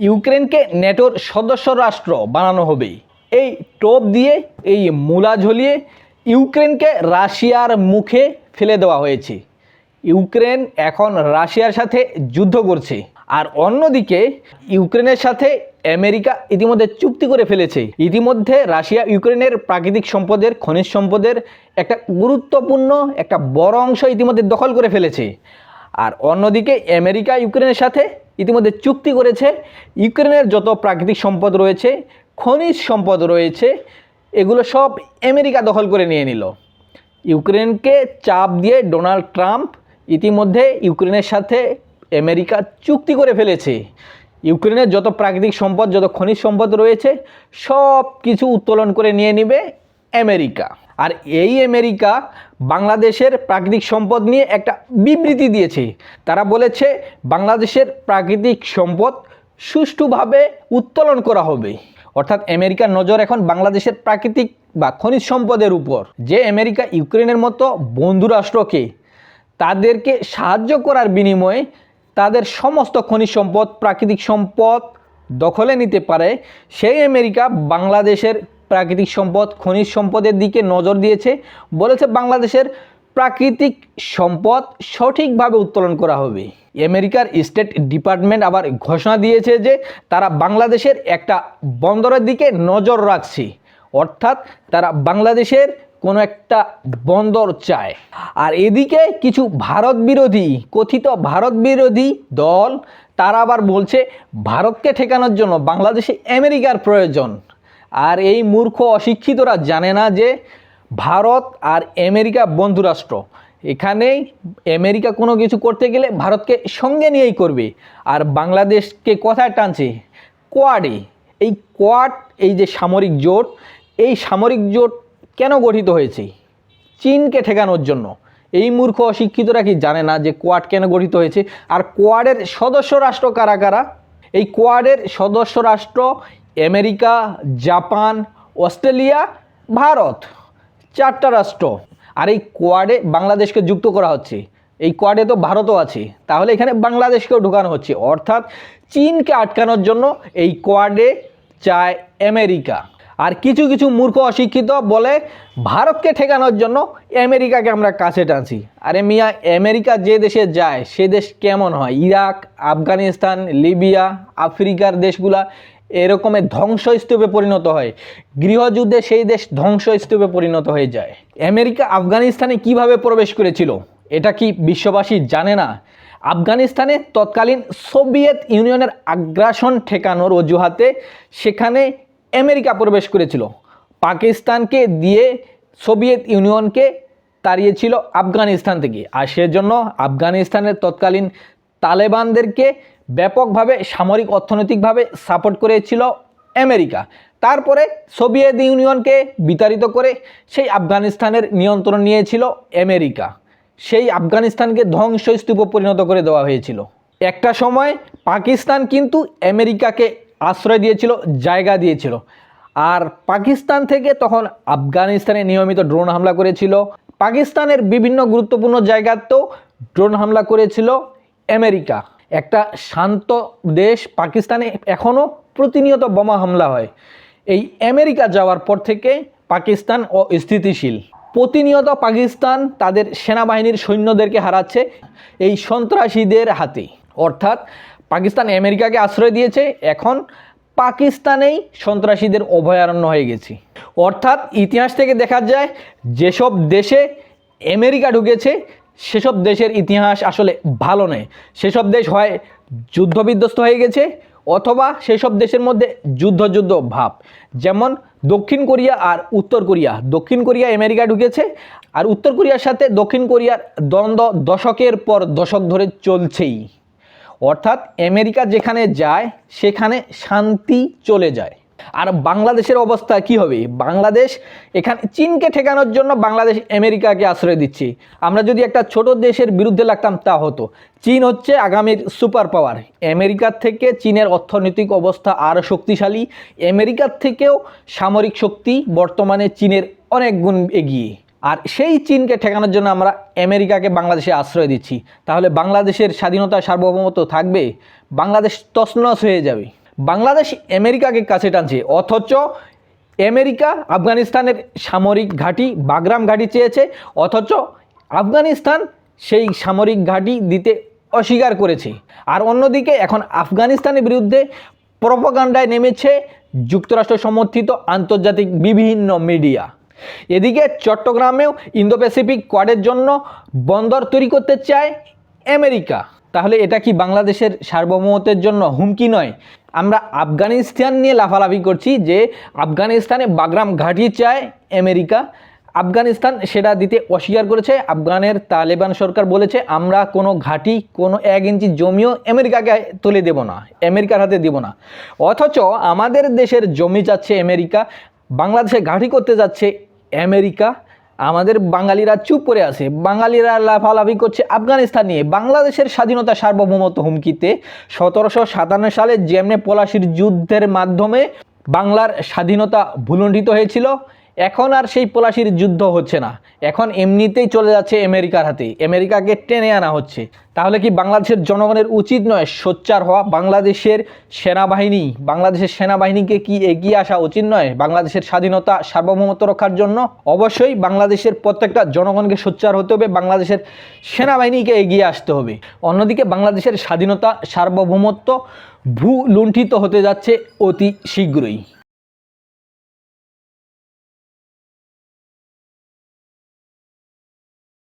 ইউক্রেনকে নেটোর সদস্য রাষ্ট্র বানানো হবে। এই টোপ দিয়ে, এই মূলা ঝুলিয়ে ইউক্রেনকে রাশিয়ার মুখে ফেলে দেওয়া হয়েছে। ইউক্রেন এখন রাশিয়ার সাথে যুদ্ধ করছে। আর অন্যদিকে, ইউক্রেনের সাথে আমেরিকা ইতিমধ্যে চুক্তি করে ফেলেছে। ইতিমধ্যে রাশিয়া ইউক্রেনের প্রাকৃতিক সম্পদের, খনিজ সম্পদের একটা গুরুত্বপূর্ণ, একটা বড় অংশ ইতিমধ্যে দখল করে ফেলেছে। আর অন্যদিকে, আমেরিকা ইউক্রেনের সাথে ইতিমধ্যে চুক্তি করেছে, ইউক্রেনের যত প্রাকৃতিক সম্পদ রয়েছে, খনিজ সম্পদ রয়েছে, এগুলো সব আমেরিকা দখল করে নিয়ে নিল। ইউক্রেনকে চাপ দিয়ে ডোনাল্ড ট্রাম্প ইতিমধ্যে ইউক্রেনের সাথে আমেরিকা চুক্তি করে ফেলেছে। ইউক্রেনের যত প্রাকৃতিক সম্পদ, যত খনিজ সম্পদ রয়েছে, সব কিছু উত্তোলন করে নিয়ে নেবে আমেরিকা। আর এই আমেরিকা বাংলাদেশের প্রাকৃতিক সম্পদ নিয়ে একটা বিবৃতি দিয়েছে। তারা বলেছে, বাংলাদেশের প্রাকৃতিক সম্পদ সুষ্ঠুভাবে উত্তোলন করা হবে। অর্থাৎ আমেরিকার নজর এখন বাংলাদেশের প্রাকৃতিক বা খনিজ সম্পদের উপর। যে আমেরিকা ইউক্রেনের মতো বন্ধু রাষ্ট্রকে তাদেরকে সাহায্য করার বিনিময়ে তাদের সমস্ত খনিজ সম্পদ, প্রাকৃতিক সম্পদ দখলে নিতে পারে, সেই আমেরিকা বাংলাদেশের প্রাকৃতিক সম্পদ, খনিজ সম্পদের দিকে নজর দিয়েছে, বলেছে বাংলাদেশের প্রাকৃতিক সম্পদ সঠিকভাবে উত্তোলন করা হবে। আমেরিকার স্টেট ডিপার্টমেন্ট আবার ঘোষণা দিয়েছে যে তারা বাংলাদেশের একটা বন্দরের দিকে নজর রাখছে, অর্থাৎ তারা বাংলাদেশের কোনো একটা বন্দর চায়। আর এদিকে কিছু ভারত বিরোধী, কথিত ভারত বিরোধী দল, তারা আবার বলছে, ভারতকে ঠেকানোর জন্য বাংলাদেশে আমেরিকার প্রয়োজন। আর এই মূর্খ অশিক্ষিতরা জানে না যে ভারত আর আমেরিকা বন্ধুরাষ্ট্র। এখানেই আমেরিকা কোনো কিছু করতে গেলে ভারতকে সঙ্গে নিয়েই করবে। আর বাংলাদেশকে কোথায় টানছে? কোয়াডে। এই কোয়াড, এই যে সামরিক জোট, এই সামরিক জোট কেন গঠিত হয়েছে? চীনকে ঠেকানোর জন্য। এই মূর্খ অশিক্ষিতরা কি জানে না যে কোয়াড কেন গঠিত হয়েছে? আর কোয়াডের সদস্য রাষ্ট্র কারা কারা? এই কোয়াডের সদস্য রাষ্ট্র আমেরিকা, জাপান, অস্ট্রেলিয়া, ভারত, চারটা রাষ্ট্র। আর এই কোয়াডে বাংলাদেশকে যুক্ত করা হচ্ছে। এই কোয়াডে তো ভারতও আছে। তাহলে এখানে বাংলাদেশকেও ঢুকানো হচ্ছে। অর্থাৎ চীনকে আটকানোর জন্য এই কোয়াডে চায় আমেরিকা। আর কিছু কিছু মূর্খ অশিক্ষিত বলে ভারতকে ঠেকানোর জন্য আমেরিকাকে আমরা কাছে টানছি। আরে মিয়া, আমেরিকা যে দেশে যায়, সে দেশ কেমন হয়? ইরাক, আফগানিস্তান, লিবিয়া, আফ্রিকার দেশগুলা এরকমের ধ্বংসস্তূপে পরিণত হয়। গৃহযুদ্ধে সেই দেশ ধ্বংসস্তূপে পরিণত হয়ে যায়। আমেরিকা আফগানিস্তানে কীভাবে প্রবেশ করেছিল? এটা কি বিশ্ববাসী জানে না? আফগানিস্তানে তৎকালীন সোভিয়েত ইউনিয়নের আগ্রাসন ঠেকানোর অজুহাতে সেখানে আমেরিকা প্রবেশ করেছিল। পাকিস্তানকে দিয়ে সোভিয়েত ইউনিয়নকে তাড়িয়েছিল আফগানিস্তান থেকে। আর সেজন্য আফগানিস্তানের তৎকালীন তালেবানদেরকে ব্যাপকভাবে সামরিক অর্থনৈতিকভাবে সাপোর্ট করেছিল আমেরিকা। তারপরে সোভিয়েত ইউনিয়নকে বিতাড়িত করে সেই আফগানিস্তানের নিয়ন্ত্রণ নিয়েছিল আমেরিকা। সেই আফগানিস্তানকে ধ্বংসস্তূপে পরিণত করে দেওয়া হয়েছিল। একটা সময় পাকিস্তান কিন্তু আমেরিকাকে আশ্রয় দিয়েছিল, জায়গা দিয়েছিল। আর পাকিস্তান থেকে তখন আফগানিস্তানে নিয়মিত ড্রোন হামলা করেছিল। পাকিস্তানের বিভিন্ন গুরুত্বপূর্ণ জায়গাতেও ড্রোন হামলা করেছিল আমেরিকা। একটা শান্ত দেশ পাকিস্তানে এখনও প্রতিনিয়ত বোমা হামলা হয়। এই আমেরিকা যাওয়ার পর থেকে পাকিস্তান অস্থিতিশীল প্রতিনিয়ত পাকিস্তান তাদের সেনাবাহিনীর সৈন্যদেরকে হারাচ্ছে এই সন্ত্রাসীদের হাতে। অর্থাৎ পাকিস্তান আমেরিকাকে আশ্রয় দিয়েছে, এখন পাকিস্তানেই সন্ত্রাসীদের অভয়ারণ্য হয়ে গেছে। অর্থাৎ ইতিহাস থেকে দেখা যায়, যেসব দেশে আমেরিকা ঢুকেছে সেসব দেশের ইতিহাস আসলে ভালো নয়। সেসব দেশ হয় যুদ্ধবিধ্বস্ত হয়ে গেছে অথবা সেসব দেশের মধ্যে যুদ্ধ যুদ্ধ ভাব। যেমন দক্ষিণ কোরিয়া আর উত্তর কোরিয়া। দক্ষিণ কোরিয়া আমেরিকা ঢুকেছে আর উত্তর কোরিয়ার সাথে দক্ষিণ কোরিয়ার দ্বন্দ্ব দশকের পর দশক ধরে চলছেই। অর্থাৎ আমেরিকা যেখানে যায়, সেখানে শান্তি চলে যায়। আর বাংলাদেশের অবস্থা কি হবে? বাংলাদেশ এখানে চীনকে ঠেকানোর জন্য বাংলাদেশ আমেরিকাকে আশ্রয় দিচ্ছে। আমরা যদি একটা ছোট দেশের বিরুদ্ধে লাগতাম, তা হতো। চীন হচ্ছে আগামীর সুপার পাওয়ার। আমেরিকার থেকে চীনের অর্থনৈতিক অবস্থা আরও শক্তিশালী। আমেরিকার থেকেও সামরিক শক্তি বর্তমানে চীনের অনেক গুণ এগিয়ে। আর সেই চীনকে ঠেকানোর জন্য আমরা আমেরিকাকে বাংলাদেশে আশ্রয় দিচ্ছি। তাহলে বাংলাদেশের স্বাধীনতা সার্বভৌমত্ব থাকবে? বাংলাদেশ তছনছ হয়ে যাবে। বাংলাদেশ আমেরিকাকে কাছে টানছে, অথচ আমেরিকা আফগানিস্তানের সামরিক ঘাঁটি বাগরাম ঘাঁটি চেয়েছে, অথচ আফগানিস্তান সেই সামরিক ঘাঁটি দিতে অস্বীকার করেছে। আর অন্যদিকে এখন আফগানিস্তানের বিরুদ্ধে প্রপাগান্ডায় নেমেছে যুক্তরাষ্ট্র সমর্থিত আন্তর্জাতিক বিভিন্ন মিডিয়া। এদিকে চট্টগ্রামেও ইন্দো প্যাসিফিক কোয়াডের জন্য বন্দর তৈরি করতে চায় আমেরিকা। তাহলে এটা কি বাংলাদেশের সার্বভৌমত্বের জন্য হুমকি নয়? আমরা আফগানিস্তান নিয়ে লাফালাফি করছি যে আফগানিস্তানে বাগরাম ঘাঁটি চায় আমেরিকা। আফগানিস্তান সেটা দিতে অস্বীকার করেছে। আফগানের তালেবান সরকার বলেছে, আমরা কোনো ঘাঁটি, কোনো এক ইঞ্চি জমিও আমেরিকাকে তুলে দেব না, আমেরিকার হাতে দেব না। অথচ আমাদের দেশের জমি চাচ্ছে আমেরিকা, বাংলাদেশে ঘাঁটি করতে যাচ্ছে আমেরিকা। আমাদের বাঙালিরা চুপ করে আছে। বাঙালিরা লাফালাফি করছে আফগানিস্তান নিয়ে। বাংলাদেশের স্বাধীনতা সার্বভৌমত্ব হুমকিতে সতেরোশো সাতান্ন সালে যেমনে পলাশির যুদ্ধের মাধ্যমে বাংলার স্বাধীনতা ভুলণ্ঠিত হয়েছিল এখন আর সেই পলাশির যুদ্ধ হচ্ছে না। এখন এমনিতেই চলে যাচ্ছে আমেরিকার হাতে। আমেরিকাকে টেনে আনা হচ্ছে। তাহলে কি বাংলাদেশের জনগণের উচিত নয় সোচ্চার হওয়া? বাংলাদেশের সেনাবাহিনী, বাংলাদেশের সেনাবাহিনীকে কি এগিয়ে আসা উচিত নয়? বাংলাদেশের স্বাধীনতা সার্বভৌমত্ব রক্ষার জন্য? অবশ্যই বাংলাদেশের প্রত্যেকটা জনগণকে সোচ্চার হতে হবে, বাংলাদেশের সেনাবাহিনীকে এগিয়ে আসতে হবে। অন্যদিকে বাংলাদেশের স্বাধীনতা সার্বভৌমত্ব ভূ লুণ্ঠিত হতে যাচ্ছে অতি শীঘ্রই।